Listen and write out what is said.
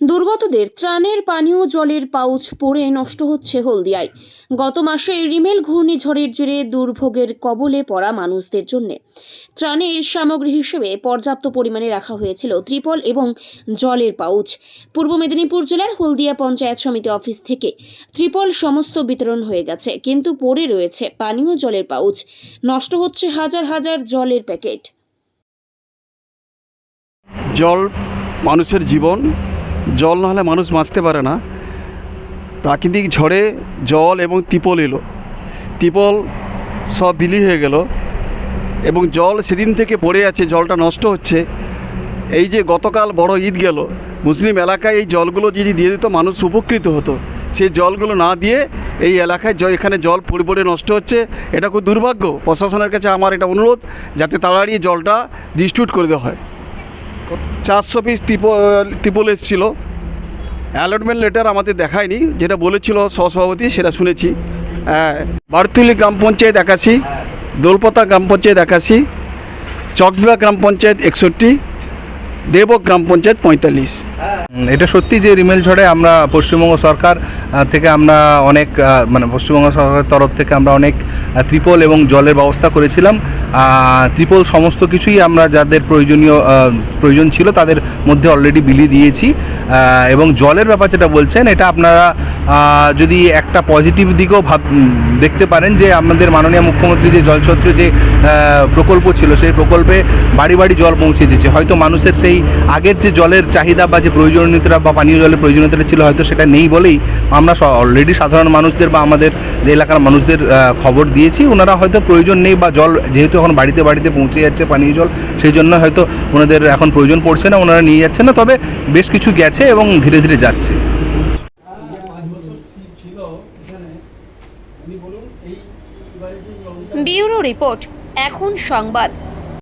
দুর্গতদের ত্রাণের পানীয় জলের পাউচ পড়ে নষ্ট হচ্ছে হলদিয়ায়। গত মাসে রিমেল ঘূর্ণিঝড়ের জেরে দুর্ভোগের কবলে পড়া মানুষদের জন্য। ত্রাণের সামগ্রী হিসেবে পর্যাপ্ত পরিমাণে রাখা হয়েছিল ত্রিপল এবং জলের পাউচ। পূর্ব মেদিনীপুর জেলার হলদিয়া পঞ্চায়েত সমিতি অফিস থেকে ত্রিপল সমস্ত বিতরণ হয়ে গেছে, কিন্তু পড়ে রয়েছে পানীয় জলের পাউচ। নষ্ট হচ্ছে হাজার হাজার জলের প্যাকেট। জল মানুষের জীবন জল না হলে মানুষ বাঁচতে পারে না। প্রাকৃতিক ঝড়ে জল এবং তিপল এলো। তিপল সব বিলি হয়ে গেল এবং জল সেদিন থেকে পড়ে আছে, জলটা নষ্ট হচ্ছে। এই যে গতকাল বড় ঈদ গেল, মুসলিম এলাকায় এই জলগুলো যদি দিয়ে দিত, মানুষ উপকৃত হতো। সেই জলগুলো না দিয়ে এই এলাকায় জ এখানে জল পড়ে নষ্ট হচ্ছে, এটা খুব দুর্ভাগ্য। প্রশাসনের কাছে আমার এটা অনুরোধ, যাতে তাড়াতাড়ি জলটা ডিস্ট্রিবিউট করে দেওয়া হয়। চারশো পিস ত্রিপল এসেছিল। অ্যালটমেন্ট লেটার আমাদের দেখায়নি, যেটা বলেছিল সহসভাপতি, সেটা শুনেছি। হ্যাঁ বারতুলি গ্রাম পঞ্চায়েত একাশি, দোলপতা গ্রাম পঞ্চায়েত একাশি চকবিলা গ্রাম পঞ্চায়েত একষট্টি, দেবক গ্রাম পঞ্চায়েত পঁয়তাল্লিশ। এটা সত্যি যে রিমেল ঝড়ে আমরা পশ্চিমবঙ্গ সরকার থেকে আমরা অনেক মানে পশ্চিমবঙ্গ সরকারের তরফ থেকে আমরা অনেক ত্রিপল এবং জলের ব্যবস্থা করেছিলাম। ত্রিপল সমস্ত কিছুই আমরা যাদের প্রয়োজনীয় প্রয়োজন ছিল তাদের মধ্যে অলরেডি বিলি দিয়েছি। এবং জলের ব্যাপার যেটা বলছেন, এটা আপনারা যদি একটা পজিটিভ দিকও ভাব দেখতে পারেন যে আমাদের মাননীয় মুখ্যমন্ত্রী যে জলছত্র যে প্রকল্প ছিল, সেই প্রকল্পে বাড়ি বাড়ি জল পৌঁছে দিচ্ছে হয়তো মানুষের সেই আগের যে জলের চাহিদা বা যে প্রয়োজনীয়তা বা পানীয় জলের প্রয়োজনীয়তা ছিল হয়তো সেটা নেই বলেই আমরা অলরেডি সাধারণ মানুষদের বা আমাদের যে এলাকার মানুষদের খবর দিয়েছি। ওনারা হয়তো প্রয়োজন নেই বা জল, যেহেতু এখন বাড়িতে বাড়িতে পৌঁছে যাচ্ছে পানীয় জল, সেই জন্য হয়তো ওনাদের এখন প্রয়োজন পড়ছে না, ওনারা নিয়ে যাচ্ছে না। তবে বেশ কিছু গেছে এবং ধীরে ধীরে যাচ্ছে। ব্যুরো রিপোর্ট, এখন সংবাদ।